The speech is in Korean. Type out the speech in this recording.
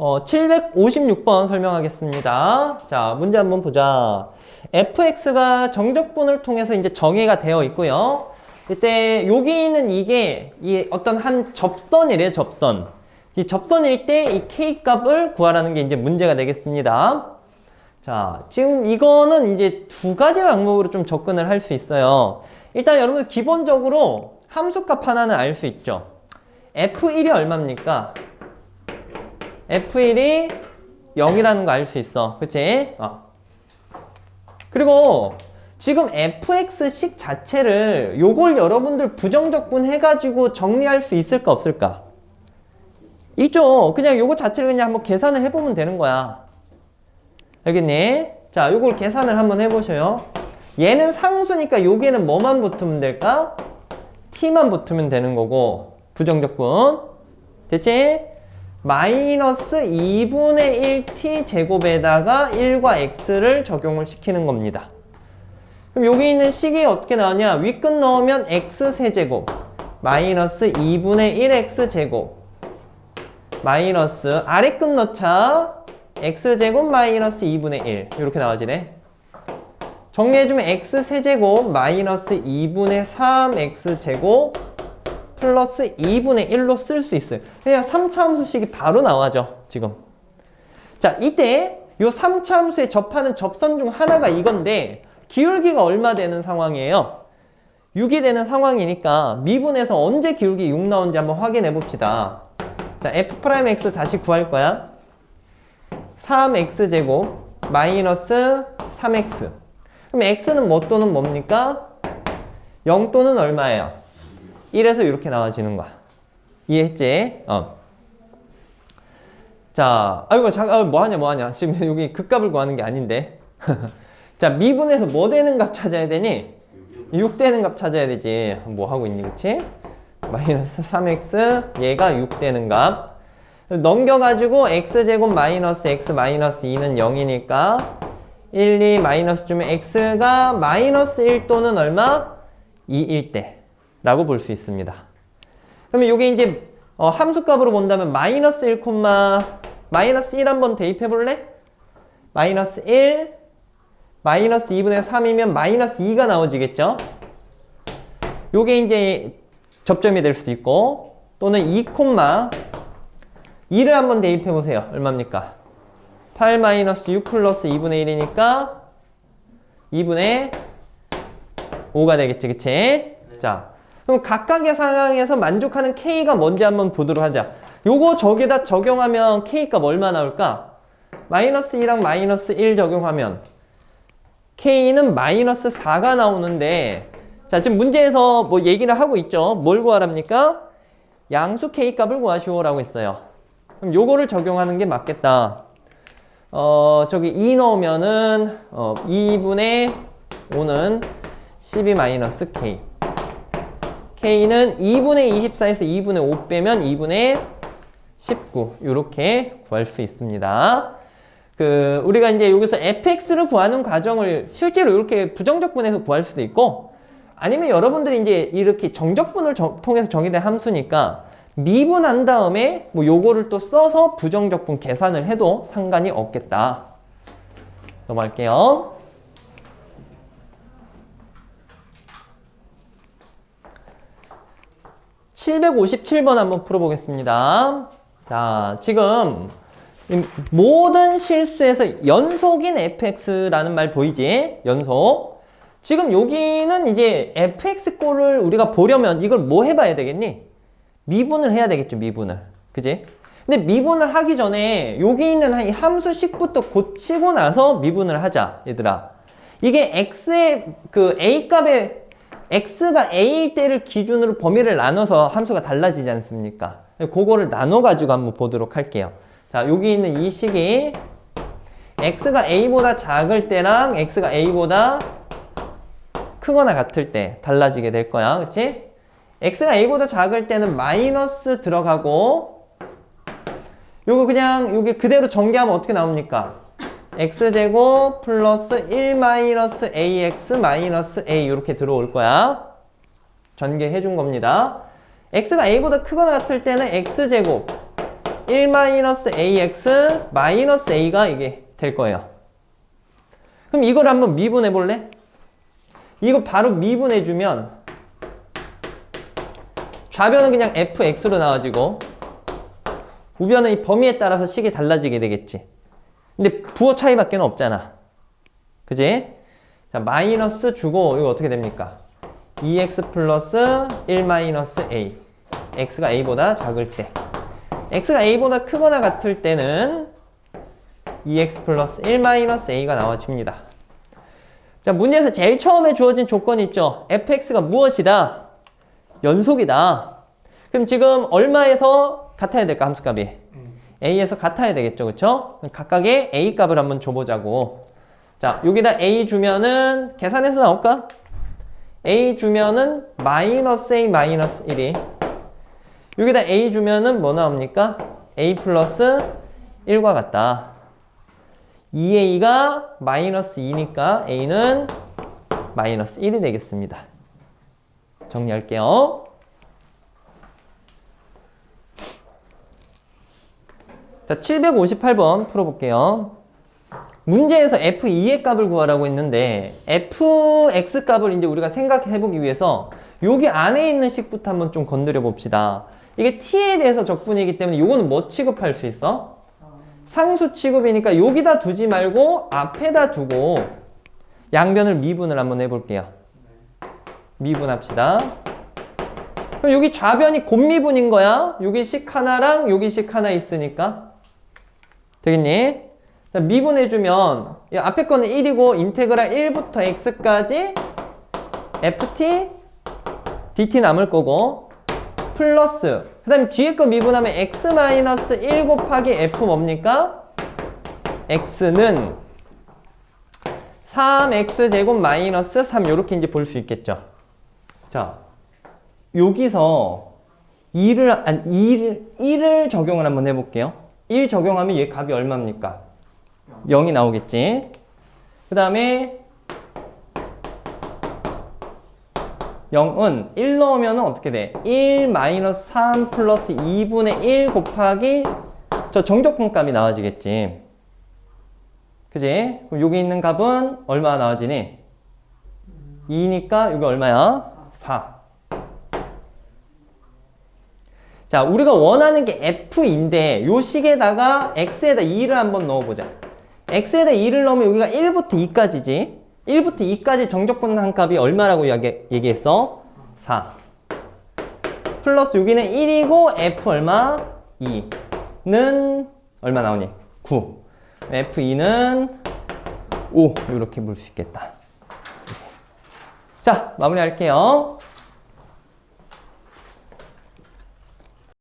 어, 756번 설명하겠습니다. 자, 문제 한번 보자. fx가 정적분을 통해서 이제 정의가 되어 있고요. 이때 여기 있는 이게 이 어떤 한 접선이래요, 접선. 이 접선일 때 이 k 값을 구하라는 게 이제 문제가 되겠습니다. 자, 지금 이거는 이제 두 가지 방법으로 좀 접근을 할 수 있어요. 일단 여러분 기본적으로 함수값 하나는 알 수 있죠. f1이 얼마입니까? F1이 0이라는 거 알 수 있어. 그치? 어. 그리고 지금 fx식 자체를 요걸 여러분들 부정적분 해가지고 정리할 수 있을까 없을까? 있죠. 그냥 요거 자체를 그냥 한번 계산을 해보면 되는 거야. 알겠니? 자, 요걸 계산을 한번 해보셔요. 얘는 상수니까 여기에는 뭐만 붙으면 될까? t만 붙으면 되는 거고 부정적분. 됐지? 마이너스 2분의 1t 제곱에다가 1과 x를 적용을 시키는 겁니다. 그럼 여기 있는 식이 어떻게 나오냐? 윗끝 넣으면 x 세제곱 마이너스 2분의 1x 제곱 마이너스 아래끝 넣자 x제곱 마이너스 2분의 1 이렇게 나와지네. 정리해주면 x 세제곱 마이너스 2분의 3x제곱 플러스 2분의 1로 쓸 수 있어요. 그냥 3차 함수식이 바로 나와죠, 지금. 자, 이때 이 3차 함수에 접하는 접선 중 하나가 이건데 기울기가 얼마 되는 상황이에요? 6이 되는 상황이니까 미분에서 언제 기울기 6 나온지 한번 확인해 봅시다. 자, f'x 다시 구할 거야. 3x제곱 마이너스 3x 그럼 x는 뭐 또는 뭡니까? 0 또는 얼마예요? 1에서 이렇게 나와지는 거야. 이해했지? 어. 자, 아이고, 자, 아, 뭐 하냐, 뭐 하냐. 지금 여기 극값을 구하는 게 아닌데. 자, 미분에서 뭐 되는 값 찾아야 되니? 6 되는 값 찾아야 되지. 뭐 하고 있니, 그치? 마이너스 3x, 얘가 6 되는 값. 넘겨가지고 x제곱 마이너스 x 마이너스 2는 0이니까 1, 2 마이너스 주면 x가 마이너스 1 또는 얼마? 2일 때. 라고 볼 수 있습니다. 그러면 이게 이제 어, 함수값으로 본다면 마이너스 1, 마이너스 1 한번 대입해 볼래? 마이너스 1, 마이너스 2분의 3이면 마이너스 2가 나오지겠죠? 요게 이제 접점이 될 수도 있고 또는 2, 2를 한번 대입해 보세요. 얼마입니까? 8 마이너스 6 플러스 2분의 1이니까 2분의 5가 되겠지, 그치? 자, 그럼 각각의 상황에서 만족하는 K가 뭔지 한번 보도록 하자. 요거 저기다 적용하면 K값 얼마 나올까? 마이너스 2랑 마이너스 1 적용하면 K는 마이너스 4가 나오는데 자 지금 문제에서 뭐 얘기를 하고 있죠. 뭘 구하랍니까? 양수 K값을 구하시오라고 했어요. 그럼 요거를 적용하는 게 맞겠다. 어 저기 2 넣으면은 어 2분의 5는 12 마이너스 K K는 2분의 24에서 2분의 5 빼면 2분의 19 이렇게 구할 수 있습니다. 그 우리가 이제 여기서 fx를 구하는 과정을 실제로 이렇게 부정적분에서 구할 수도 있고 아니면 여러분들이 이제 이렇게 정적분을 정, 통해서 정의된 함수니까 미분한 다음에 뭐 요거를 또 써서 부정적분 계산을 해도 상관이 없겠다. 넘어갈게요. 757번 한번 풀어보겠습니다. 자, 지금 모든 실수에서 연속인 fx라는 말 보이지? 연속. 지금 여기는 이제 fx꼴을 우리가 보려면 이걸 뭐 해봐야 되겠니? 미분을 해야 되겠죠, 미분을. 그지? 근데 미분을 하기 전에 여기 있는 이 함수식부터 고치고 나서 미분을 하자, 얘들아. 이게 x의 그 a 값의 x가 a일 때를 기준으로 범위를 나눠서 함수가 달라지지 않습니까? 그거를 나눠 가지고 한번 보도록 할게요. 자, 여기 있는 이 식이 x가 a보다 작을 때랑 x가 a보다 크거나 같을 때 달라지게 될 거야. 그치? x가 a보다 작을 때는 마이너스 들어가고 요거 그냥 여기 그대로 전개하면 어떻게 나옵니까? X제곱 플러스 1 마이너스 ax 마이너스 a 이렇게 들어올 거야. 전개해 준 겁니다. x가 a보다 크거나 같을 때는 x제곱 1-ax 마이너스 a가 이게 될 거예요. 그럼 이걸 한번 미분해 볼래? 이거 바로 미분해 주면 좌변은 그냥 fx로 나와지고 우변은 이 범위에 따라서 식이 달라지게 되겠지. 근데 부호 차이밖에 없잖아. 그지? 자, 마이너스 주고 이거 어떻게 됩니까? 2x 플러스 1 마이너스 a. x가 a보다 작을 때. x가 a보다 크거나 같을 때는 2x 플러스 1 마이너스 a가 나와집니다. 자, 문제에서 제일 처음에 주어진 조건이 있죠. fx가 무엇이다? 연속이다. 그럼 지금 얼마에서 같아야 될까, 함수값이? A에서 같아야 되겠죠, 그쵸? 각각의 a 값을 한번 줘보자고. 자, 여기다 a 주면은 계산해서 나올까? a 주면은 마이너스 a 마이너스 1이 여기다 a 주면은 뭐 나옵니까? a 플러스 1과 같다. 2a가 마이너스 2니까 a는 마이너스 1이 되겠습니다. 정리할게요. 자, 758번 풀어볼게요. 문제에서 f2의 값을 구하라고 했는데 fx 값을 이제 우리가 생각해 보기 위해서 여기 안에 있는 식부터 한번 좀 건드려 봅시다. 이게 t에 대해서 적분이기 때문에 요거는 뭐 취급할 수 있어? 상수 취급이니까 여기다 두지 말고 앞에다 두고 양변을 미분을 한번 해볼게요. 미분합시다. 그럼 여기 좌변이 곱미분인 거야. 여기 식 하나랑 여기 식 하나 있으니까 되겠니? 자, 미분해주면 이 앞에 거는 1이고 인테그랄 1부터 x까지 ft dt 남을 거고 플러스 그 다음에 뒤에 거 미분하면 x-1 곱하기 f 뭡니까? x는 3x제곱 마이너스 3 이렇게 이제 볼 수 있겠죠. 자, 여기서 2를, 아니, 2를, 1을 적용을 한번 해볼게요. 1 적용하면 얘 값이 얼마입니까? 0이 나오겠지. 그 다음에 0은 1 넣으면 어떻게 돼? 1 마이너스 3 플러스 2분의 1 곱하기 저 정적분 값이 나와지겠지. 그지? 그럼 여기 있는 값은 얼마 나와지니? 2니까 여기 얼마야? 4. 자, 우리가 원하는 게 f인데 요 식에다가 x에다 2를 한번 넣어보자. x에다 2를 넣으면 여기가 1부터 2까지지. 1부터 2까지 정적분 한 값이 얼마라고 얘기, 얘기했어? 4. 플러스 여기는 1이고 f 얼마? 2는 얼마 나오니? 9. f2는 5 이렇게 볼 수 있겠다. 자, 마무리할게요.